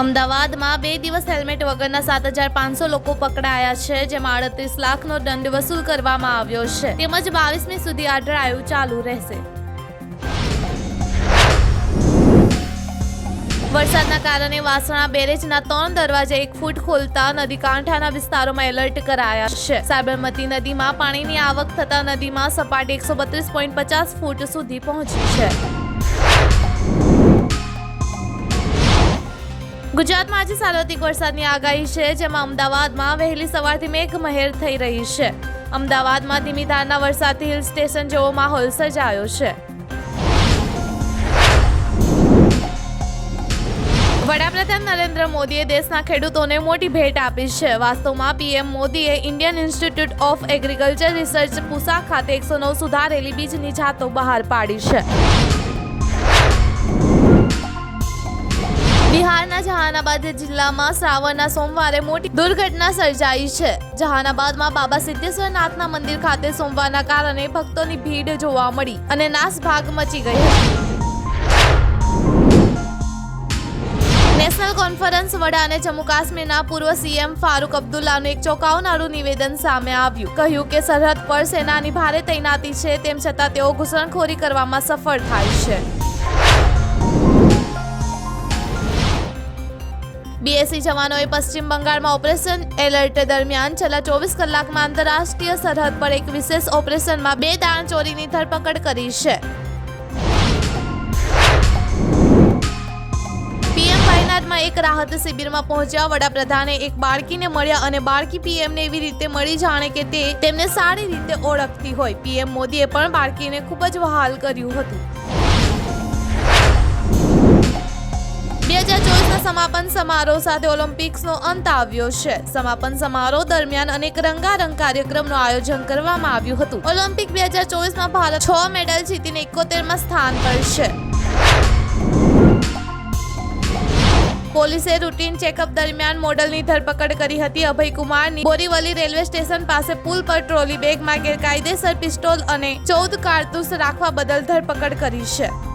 અમદાવાદમાં બે દિવસ હેલ્મેટ વગરના સાત હજાર પાંચસો લોકો પકડાયા છે, જેમાં અડત્રીસ લાખનો દંડ વસૂલ કરવામાં આવ્યો છે. તેમજ બાવીસમી સુધી આ ડ્રાઈવ ચાલુ રહેશે. વરસાદના કારણે વાસણા બેરેજના ત્રણ દરવાજા એક ફૂટ ખોલતા નદી કાંઠાના વિસ્તારોમાં એલર્ટ કરાયા છે. સાબરમતી નદીમાં પાણીની આવક થતા નદીમાં સપાટી એકસો બત્રીસ પોઈન્ટ પચાસ ફૂટ સુધી પહોંચી છે. ગુજરાતમાં આજે સાર્વત્રિક વરસાદની આગાહી છે, જેમાં અમદાવાદમાં વહેલી સવારથી મેઘમહેર થઈ રહી છે. અમદાવાદમાં ધીમી ધારના વરસાદથી હિલ સ્ટેશન જેવો માહોલ સર્જાયો છે. વડાપ્રધાન નરેન્દ્ર મોદીએ દેશના ખેડૂતોને મોટી ભેટ આપી છે. વાસ્તવમાં પીએમ મોદીએ Indian Institute of Agriculture Research Pusa ખાતે એકસો નવ સુધારેલી બીજની જાતો બહાર પાડી છે. બિહારના જહાનાબાદ જિલ્લામાં શ્રાવણના સોમવારે મોટી દુર્ઘટના સર્જાઈ છે. જહાનાબાદમાં બાબા સિદ્ધેશ્વરનાથના મંદિર ખાતે સોમવારના કારણે ભક્તોની ભીડ જોવા મળી અને નાસભાગ મચી ગઈ નેશનલ કોન્ફરન્સ વડા અને જમ્મુ કાશ્મીરના પૂર્વ સીએમ ફારૂક અબ્દુલ્લાનું એક ચોંકાવનારું નિવેદન સામે આવ્યું. કહ્યું કે સરહદ પર સેનાની ભારે તૈનાતી છે, તેમ છતાં તેઓ ઘૂસણખોરી કરવામાં સફળ થાય છે. બીએસસી જવાનોએ પશ્ચિમ બંગાળમાં ઓપરેશન એલર્ટ દરમિયાન છેલ્લા ચોવીસ કલાકમાં આંતરરાષ્ટ્રીય સરહદ પર એક વિશેષ ઓપરેશનમાં બે દાણચોરીની ધરપકડ કરી છે. પીએમ વાયનાડમાં એક રાહત શિબિરમાં પહોંચ્યા વડાપ્રધાને એક બાળકીને મળ્યા અને બાળકી પીએમને એવી રીતે મળી જાણે કે તે તેમને સારી રીતે ઓળખતી હોય. પીએમ મોદીએ પણ બાળકીને ખૂબ જ વહાલ કર્યું હતું. સમાપન સમારોહ સાથે ઓલિમ્પિક્સનો અંત આવ્યો છે. સમાપન સમારોહ દરમિયાન અનેક રંગારંગ કાર્યક્રમનું આયોજન કરવામાં આવ્યું હતું. ઓલિમ્પિક બે હજાર ચોવીસમાં ભારત છ મેડલ જીતીને એકોતેરમાં સ્થાન પર છે પોલીસે રૂટીન ચેકઅપ દરમિયાન મોડલની ધરપકડ કરી હતી અભય કુમારની બોરીવલી રેલવે સ્ટેશન પાસે પુલ પર ટ્રોલી બેગમાં ગેરકાયદેસર પિસ્તોલ અને ચૌદ કારતૂસ રાખવા બદલ ધરપકડ કરી છે.